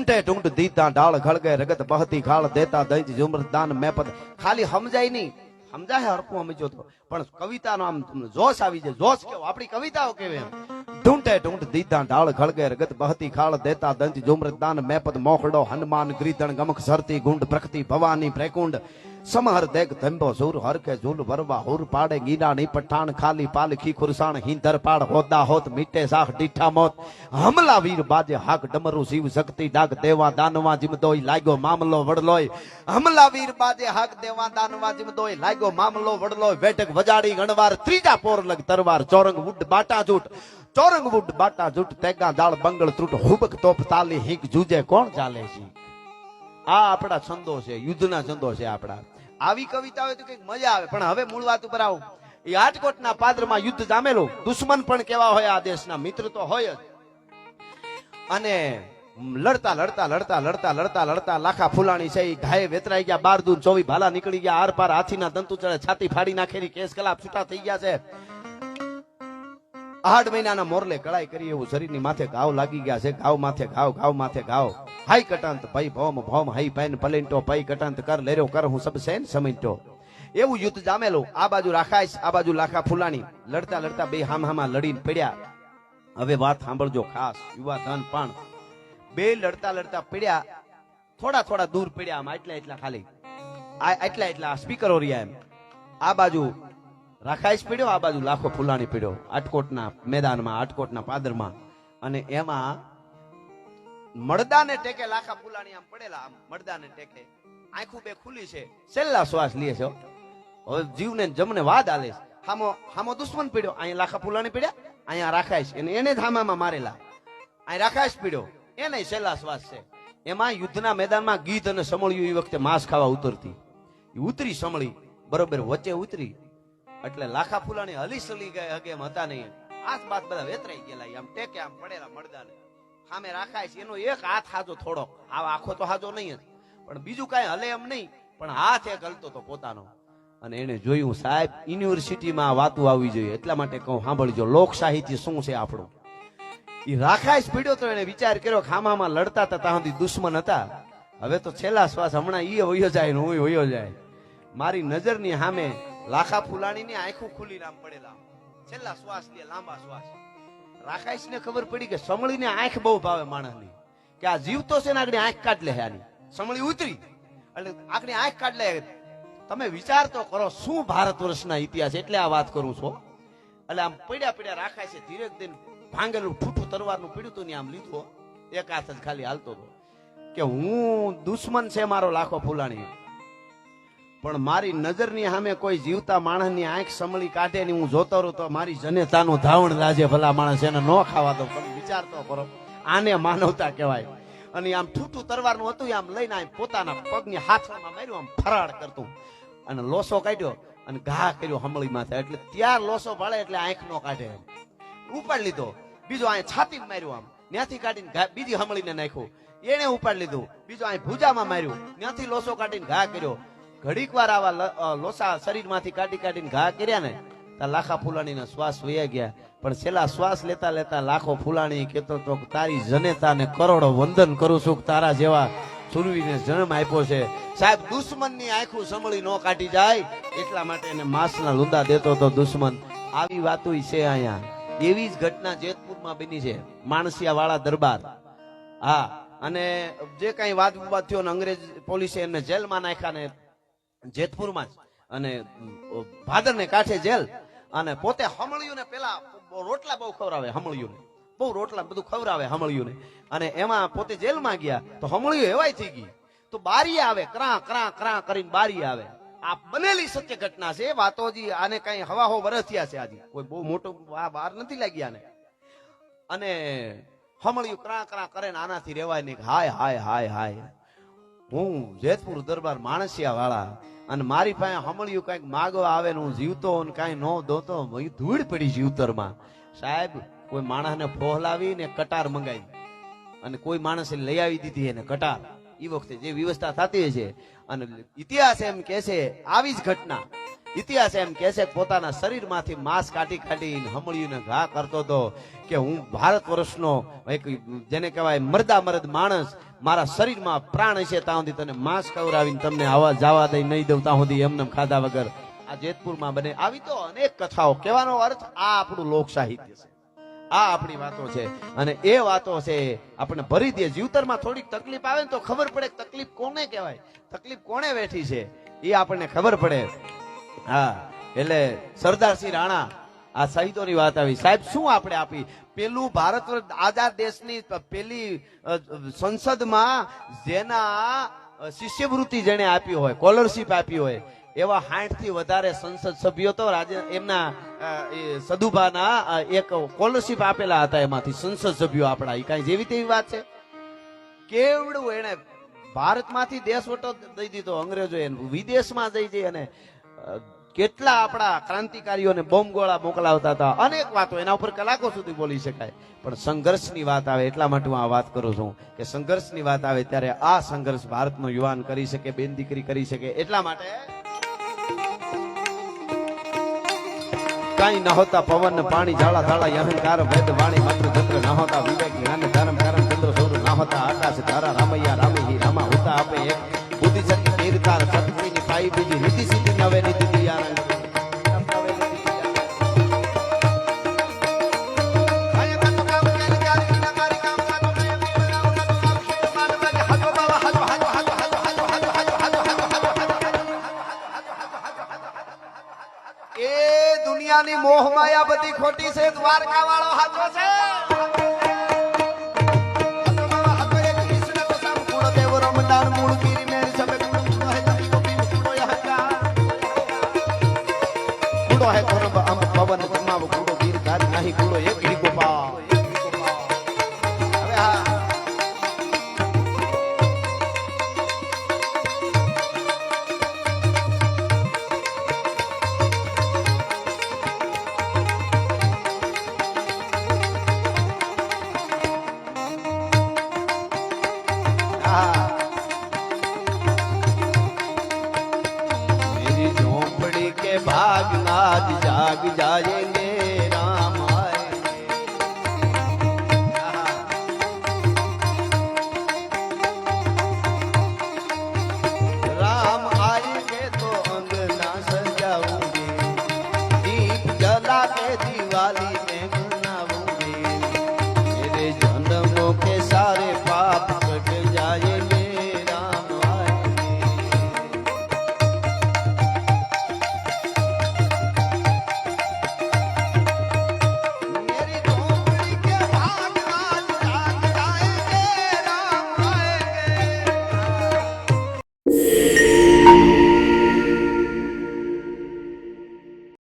ઢૂંઢે ઢૂંઢ દીતા ડાળ ખળગે રગત બહતી ખાળ દેતા દૈજ ઝુમર દાન મેપદ ખાલી સમજાય નહીં સમજાય હરખું સમજો તો. પણ કવિતાનો આમ તમને જોશ આવી જાય, જોશ કેવો? આપણી કવિતાઓ કેવી એમ? ઢૂંઢે, ઢૂંઢ દીધા ડાળ ખળગે રગત બહતી, ખાળ દેતા, દંજ, ઝુમર મેપત મોખડો હનુમાન, ગ્રીધણ, ગમક સરતી ગુંડ, પ્રકૃતિ, ભવાની પ્રેકુંડ સમહર દેખ ધંભો સુર કે ઝૂલ વરવા હુર પાડે ગીડા ની પઠાણ ખાલી પાલખી ખુરસાણ હિંદર પાડ હોદા હોત મીટે સાખ ડીઠા મોત હમલા વીર બાજે હાક ડમરુ શિવ શક્તિ ડાક દેવા દાનવા જીમદોય લાગ્યો મામલો વડલોય હમલા વીર બાજે હાક દેવા દાનવા જીમદોય લાગ્યો મામલો વડલોય બેઠક વજાડી ગણવાર ત્રીજા પોર લગ તરવાર ચોરંગ વુડ બાટા જૂટ ચોરંગ વુડ બાટા જૂટ તેગા દાળ બંગળ ત્રુટ હુબક તોપ તાલી હિંક જુજે કોણ ચાલે છે આ આપણા છંદો છે, યુદ્ધના છંદો છે આપણા. આવી કવિતા હોય તો કંઈક મજા આવે, પણ હવે મૂળ વાત ઉપર આવું. એ રાજકોટના પાદરમાં યુદ્ધ જામેલું. દુશ્મન પણ કેવા હોય આ દેશના, મિત્ર તો હોય જ. અને લડતા લડતા લડતા લડતા લડતા લડતા લાખા ફૂલાણી છે એ ઘાયે વેતરાઈ ગયા, બાર દૂર ચોવી ભાલા નીકળી ગયા, આર પાર હાથીના દંતુ ચડે, છાતી ફાડી નાખેલી, કેસ કલાપ છૂટા થઈ ગયા છે. આઠ મહિનાના મોરલે કળાઈ કરી, એવું શરીરની માથે ઘાવ લાગી ગયા છે, ઘાવ માથે ઘાવ ઘાવ માથે ઘાવ. હાઈ કટાંત ભાઈ ભોમ ભોમ હાઈ પેન પલેન્ટો ભાઈ કટાંત કર લેરો કર હું સબ સેન સમિટો એવું યુદ્ધ જામેલું આ બાજુ રાખાઈશ આ બાજુ લાખા ફુલાણી લડતા લડતા બે હામ હામા લડીને પડ્યા હવે વાત સાંભળજો ખાસ, યુવા ધન પણ. બે લડતા લડતા પડ્યા, થોડા થોડા દૂર પડ્યા આમ એટલા એટલા ખાલી. આ એટલા એટલા સ્પીકરો રહ્યા એમ. આ બાજુ રાખાઈશ પીડ્યો, આ બાજુ લાખો ફુલાણી પીડ્યો, આટકોટના મેદાનમાં, આટકોટના પાદરમાં. અને એમાં મળદાને ટેકે લાખા ફૂલાણી આમ પડેલા, આમ મળદાને ટેકે. આંખું બે ખુલી છે. છેલ્લા શ્વાસ લે છે હવે જીવને જમને વાદ આલે છે. હામો હામો દુશ્મન પીડ્યો. અહીંયા લાખા ફૂલાણી પીડ્યા, અહીંયા રાખાઈશ એને એને જ મારેલા. અહીં રાખાઈશ પીડ્યો. એને છેલ્લા શ્વાસ છે. એમાં યુદ્ધના મેદાનમાં ગીત અને સમળ્યું એ વખતે માંસ ખાવા ઉતરતી. ઉતરી સમળી, બરોબર, વચ્ચે ઉતરી. એટલે લાખા ફૂલાણી હલી સલી ગયા હગે એમ હતા નહીં. હાથ બાથ બધા વેતરાઈ ગયેલા આમ ટેકે આમ પડેલા મળદાને. સામે રાખાય છે, એનો એક હાથ હાજો થોડો આ આખો તો હાજો નહીં પણ બીજું કાંઈ હલે એમ નહીં. પણ હાથ એક હલતો તો પોતાનો. અને એને જોયું, સાહેબ, યુનિવર્સિટીમાં વાતું આવવી જોઈએ. એટલા માટે કહું, સાંભળજો લોક સાહિત્ય શું છે આપણું? એ રાખાય પીડ્યો તો એને વિચાર કર્યો ખામામાં લડતા હતા, ત્યાં સુધી દુશ્મન હતા. હવે તો છેલ્લા શ્વાસ હમણાં ઈ વયો જાય ને હું વયો જાય. મારી નજરની સામે લાખા ફુલાણીની આંખું ખુલી નામ પડેલા. છેલ્લા શ્વાસ લે લાંબા શ્વાસ. રાખાઈશ ને ખબર પડી કે સમળીને આંખ બહુ ભાવે માણસની. કે આ જીવતો છે ને આગળ આંખ કાઢ લે આની. સમળી ઉતરી. એટલે આગળ આંખ કાઢ લે. તમે વિચાર તો કરો, શું ભારત વર્ષના ઇતિહાસ? એટલે આ વાત કરું છું. એટલે આમ પડ્યા પડ્યા રાખાય છે ધીરે દિન ભાંગેલું ઠૂઠું તરવારનું પીડ્યું હતું ને આમ લીધો એક હાથ જ ખાલી હાલતો હતો. કે હું દુશ્મન છે મારો લાખો ફૂલાણી પણ મારી નજરની સામે કોઈ જીવતા માણસની આંખ સમળી કાઢે ને હું જોતો રહું તો મારી જનેતાનું ધાવણ રાજે ભલા માણસ, એને ન ખાવા દો પણ વિચારતો કરો, આને માનવતા કહેવાય. અને આમ ઠૂઠું તરવારનું હતું આમ લઈને આમ પોતાના પગની હાથમાં માર્યું, આમ ફરાળ કરતું. અને લોસો કાઢ્યો અને ઘા કર્યો હમળી માથે. એટલે ત્યાં લોસો ભાળે એટલે આંખ નો કાઢે. ઉપાડ લીધો. બીજો આ છાતી માર્યું આમ. ત્યાંથી કાઢીને બીજી હમળીને નાખ્યું. એને ઉપાડ લીધું. બીજો આ ભૂજામાં માર્યું. ત્યાંથી લોસો કાઢીને ઘા કર્યો. ઘડીક વાર આવા લોસા શરીરમાંથી કાઢી કાઢીને ઘા કર્યા ને ત્યાં લાખા ફૂલાણીના શ્વાસ વયા ગયા. પણ છેલ્લા શ્વાસ લેતા લેતા લાખો ફૂલાણી કહેતો તો તારી જનેતાને કરોડો વંદન કરું છું તારા જેવા સુરવીને જન્મ આપ્યો છે. સાહેબ, દુશ્મનની આંખું સંભળી ન કાઢી જાય, એટલા માટે એને માંસના લુંદા દેતો તો દુશ્મન. આવી વાતો છે અહીંયા. એવી જ ઘટના જેતપુરમાં બની છે માણસિયા વાળા દરબાર. હા, અને જે કઈ વાદ વિવાદ થયો ને અંગ્રેજ પોલીસે એને જેલમાં નાખ્યા ને જેતપુરમાં જ. અને ભાદર ને કાંઠે જેલ. અને પોતે હમળિયું ને પેલા રોટલા બહુ ખવડાવે હમળિયું બહુ રોટલા બધું ખવડાવે હમળિયું ને અને એમાં પોતે જેલમાં ગયા, તો હમળિયું એવાય થઈ ગઈ. તો બારી આવે, ક્રા ક્રા ક્રા કરીને બારી આવે. આ બનેલી સત્ય ઘટના છે, વાતો હજી આને કઈ હવા હો વરસ થયા છે આજે. કોઈ બહુ મોટું આ બહાર નથી લાગ્યા ને અને હમળિયું ક્રા ક્રા કરે ને આનાથી રેવાય નહીં હાય હાય હાય હાય. હું જેતપુર દરબાર માણસિયા વાળા અને મારી પાસે હમળિયું કંઈક માગવા આવે ને હું જીવતો ને કાંઈ ન દોતો ધૂળ પડી જીવતરમાં સાહેબ, કોઈ માણસને ફોહલાવી ને કટાર મંગાવી અને કોઈ માણસે લઈ આવી દીધી એને કટાર. એ વખતે જે વ્યવસ્થા થતી છે અને ઇતિહાસ એમ કે છે, આવી જ ઘટના. ઇતિહાસ એમ કે છે પોતાના શરીરમાંથી માંસ કાઢી કાઢી હમળીને ઘા કરતો હતો કે હું ભારત વર્ષનો એક જેને કહેવાય મરદા મરદ માણસ, મારા શરીરમાં પ્રાણ હશે ત્યાં સુધી તને માંસ ખવડાવીને તમને આવા જવા દઈ નહીં દઉં ત્યાં સુધી એમને એમ ખાધા વગર. આ જેતપુરમાં બને. આવી તો અનેક કથાઓ. કહેવાનો અર્થ આ આપણું લોક સાહિત્ય છે. આ આપણી વાતો છે. અને એ વાતો છે આપણે ભરી દે. જીવતરમાં થોડીક તકલીફ આવે ને તો ખબર પડે તકલીફ કોને કહેવાય? તકલીફ કોને બેઠી છે? એ આપણને ખબર પડે. હા, એટલે સરદારસિંહ રાણા, આ શહીદોની વાત આવી. સાહેબ, શું આપણે આપી? પેલું ભારત આઝાદ દેશની પેલી સંસદમાં જેના શિષ્યવૃત્તિ જેને આપી હોય, સ્કોલરશીપ આપી હોય, એવા સાઠથી વધારે સંસદ સભ્યો તો રાજ્ય, એમના સદુભાના એક સ્કોલરશીપ આપેલા હતા એમાંથી, સંસદ સભ્યો આપણા. એ કાંઈ જેવી તેવી વાત છે? કેવડું એને ભારતમાંથી દેશ વટો દઈ દીધો અંગ્રેજો એને વિદેશમાં જઈ જઈ અને કેટલા આપણા ક્રાંતિકારીઓને બોમ્બ ગોળા મોકલાવતા હતા? અનેક વાતો. એના ઉપર કલાકો સુધી બોલી શકાય. પણ સંઘર્ષની વાત આવે એટલા માટે હું આ વાત કરું છું કે સંઘર્ષની વાત આવે ત્યારે આ સંઘર્ષ ભારતનો યુવાન કરી શકે, બેન દીકરી કરી શકે એટલા માટે કાંઈ ન પવન, પાણી, ઝાડા ઝાડા, અહંકાર, વેદ, વાણી, માત્ર ચંદ્ર ન વિવેક જ્ઞાન ધર્મ કરમ ચંદ્ર સૌર ન આકાશ, ધારા, રામૈયા રામે રામા, હોતા આપે એક શક્તિની બીજી નીતિ સિદ્ધિ નવે નીતિ દિયારણ દુનિયાની મોહ માયા બધી ખોટી છે દ્વારકા વાળો હાચો છે. હે કોરબ અમ પવન જમાવ ગુડો ગીર ગાજ નહીં ગુડો એક भाग आज जाग जाएंगे राम आएंगे हाँ। राम आएंगे तो अंगना सजाऊंगी दीप जला के दिवाली में